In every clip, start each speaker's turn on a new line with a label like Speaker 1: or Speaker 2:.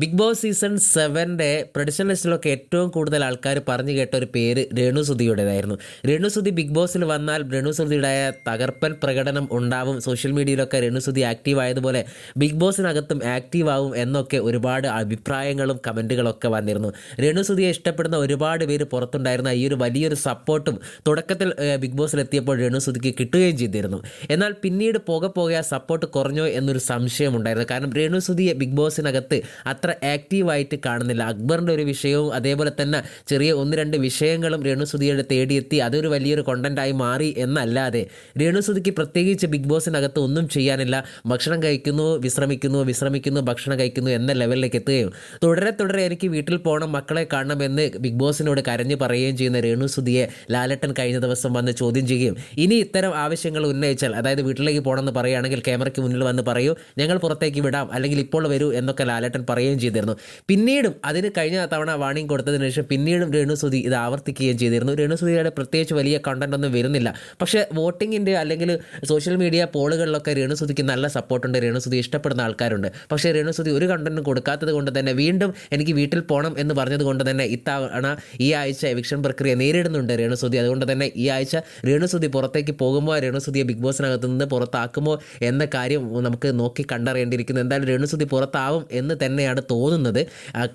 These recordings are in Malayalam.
Speaker 1: ബിഗ് ബോസ് സീസൺ സെവന്റെ പ്രൊഡക്ഷൻ ലിസ്റ്റിലൊക്കെ ഏറ്റവും കൂടുതൽ ആൾക്കാർ പറഞ്ഞു കേട്ട ഒരു പേര് രേണുസുതിയുടേതായിരുന്നു. രേണുസുതി ബിഗ് ബോസിൽ വന്നാൽ രേണുസുതിയുടെ തകർപ്പൻ പ്രകടനം ഉണ്ടാവും. സോഷ്യൽ മീഡിയയിലൊക്കെ രേണുസുതി ആക്റ്റീവ് ആയതുപോലെ ബിഗ് ബോസിനകത്തും ആക്റ്റീവ് ആവും എന്നൊക്കെ ഒരുപാട് അഭിപ്രായങ്ങളും കമന്റുകളൊക്കെ വന്നിരുന്നു. രേണുസുതിയെ ഇഷ്ടപ്പെടുന്ന ഒരുപാട് പേര് പുറത്തുണ്ടായിരുന്ന ഈ ഒരു വലിയൊരു സപ്പോർട്ടും തുടക്കത്തിൽ ബിഗ് ബോസിൽ എത്തിയപ്പോൾ രേണുസുതിക്ക് കിട്ടുകയും ചെയ്തിരുന്നു. എന്നാൽ പിന്നീട് പോകെ പോകെ ആ സപ്പോർട്ട് കുറഞ്ഞോ എന്നൊരു സംശയം സംശയമുണ്ടായിരുന്നു. കാരണം രേണുസുതിയെ ബിഗ് ബോസിനകത്ത് അത്ര ആക്റ്റീവായിട്ട് കാണുന്നില്ല. അക്ബറിന്റെ ഒരു വിഷയവും അതേപോലെ തന്നെ ചെറിയ ഒന്ന് രണ്ട് വിഷയങ്ങളും രേണുസുതിയുടെ തേടിയെത്തി അതൊരു വലിയൊരു കൊണ്ടന്റായി മാറി എന്നല്ലാതെ രേണുസുതിക്ക് പ്രത്യേകിച്ച് ബിഗ് ബോസിനകത്ത് ഒന്നും ചെയ്യാനില്ല. ഭക്ഷണം കഴിക്കുന്നു വിശ്രമിക്കുന്നു വിശ്രമിക്കുന്നു ഭക്ഷണം കഴിക്കുന്നു എന്ന ലെവലിലേക്ക് എത്തുകയും. തുടരെ തുടരെ എനിക്ക് വീട്ടിൽ പോകണം മക്കളെ കാണണം എന്ന് ബിഗ് ബോസിനോട് കരഞ്ഞു പറയുകയും ചെയ്യുന്ന രേണുസുതിയെ ലാലട്ടൻ കഴിഞ്ഞ ദിവസം വന്ന് ചോദ്യം ചെയ്യുകയും ഇനി ഇത്തരം ആവശ്യങ്ങൾ ഉന്നയിച്ചാൽ അതായത് വീട്ടിലേക്ക് പോകണമെന്ന് പറയുകയാണെങ്കിൽ ക്യാമറയ്ക്ക് മുന്നിൽ വന്ന് പറയൂ ഞങ്ങൾ പുറത്തേക്ക് വിടാം അല്ലെങ്കിൽ ഇപ്പോൾ വരൂ എന്നൊക്കെ ലാലട്ടൻ പറയുകയും ചെയ്തിരുന്നു. പിന്നീടും അതിന് കഴിഞ്ഞ തവണ വാണിംഗ് കൊടുത്തതിന് ശേഷം പിന്നീടും രേണുസുതി ഇത് ആവർത്തിക്കുകയും ചെയ്തിരുന്നു. രേണുസുതിയുടെ പ്രത്യേകിച്ച് വലിയ കണ്ടന്റ് ഒന്നും വരുന്നില്ല. പക്ഷേ വോട്ടിങ്ങിന്റെ അല്ലെങ്കിൽ സോഷ്യൽ മീഡിയ പോളുകളിലൊക്കെ രേണുസുതിക്ക് നല്ല സപ്പോർട്ടുണ്ട് രേണുസുതി ഇഷ്ടപ്പെടുന്ന ആൾക്കാരുണ്ട്. പക്ഷേ രേണുസുതി ഒരു കണ്ടന്റും കൊടുക്കാത്തത് കൊണ്ട് തന്നെ വീണ്ടും എനിക്ക് വീട്ടിൽ പോകണം എന്ന് പറഞ്ഞത് കൊണ്ട് തന്നെ ഇത്തവണ ഈ ആഴ്ച എവിക്ഷൻ പ്രക്രിയ നേരിടുന്നുണ്ട് രേണുസുതി. അതുകൊണ്ട് തന്നെ ഈ ആഴ്ച രേണുസുതി പുറത്തേക്ക് പോകുമ്പോൾ രേണുസുതിയെ ബിഗ് ബോസിനകത്ത് നിന്ന് പുറത്താക്കുമോ എന്ന കാര്യം നമുക്ക് നോക്കി കണ്ടറിയേണ്ടിയിരിക്കുന്നു. എന്തായാലും രേണുസുതി പുറത്താവും എന്ന് തന്നെയാണ് തോന്നുന്നത്.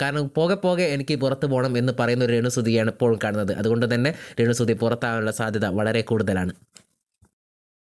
Speaker 1: കാരണം പോകെ പോകെ എനിക്ക് പുറത്ത് പോകണം എന്ന് പറയുന്ന ഒരു രേണുസുതിയാണ് ഇപ്പോഴും കാണുന്നത്. അതുകൊണ്ട് തന്നെ രേണുസുതി പുറത്താകാനുള്ള സാധ്യത വളരെ കൂടുതലാണ്.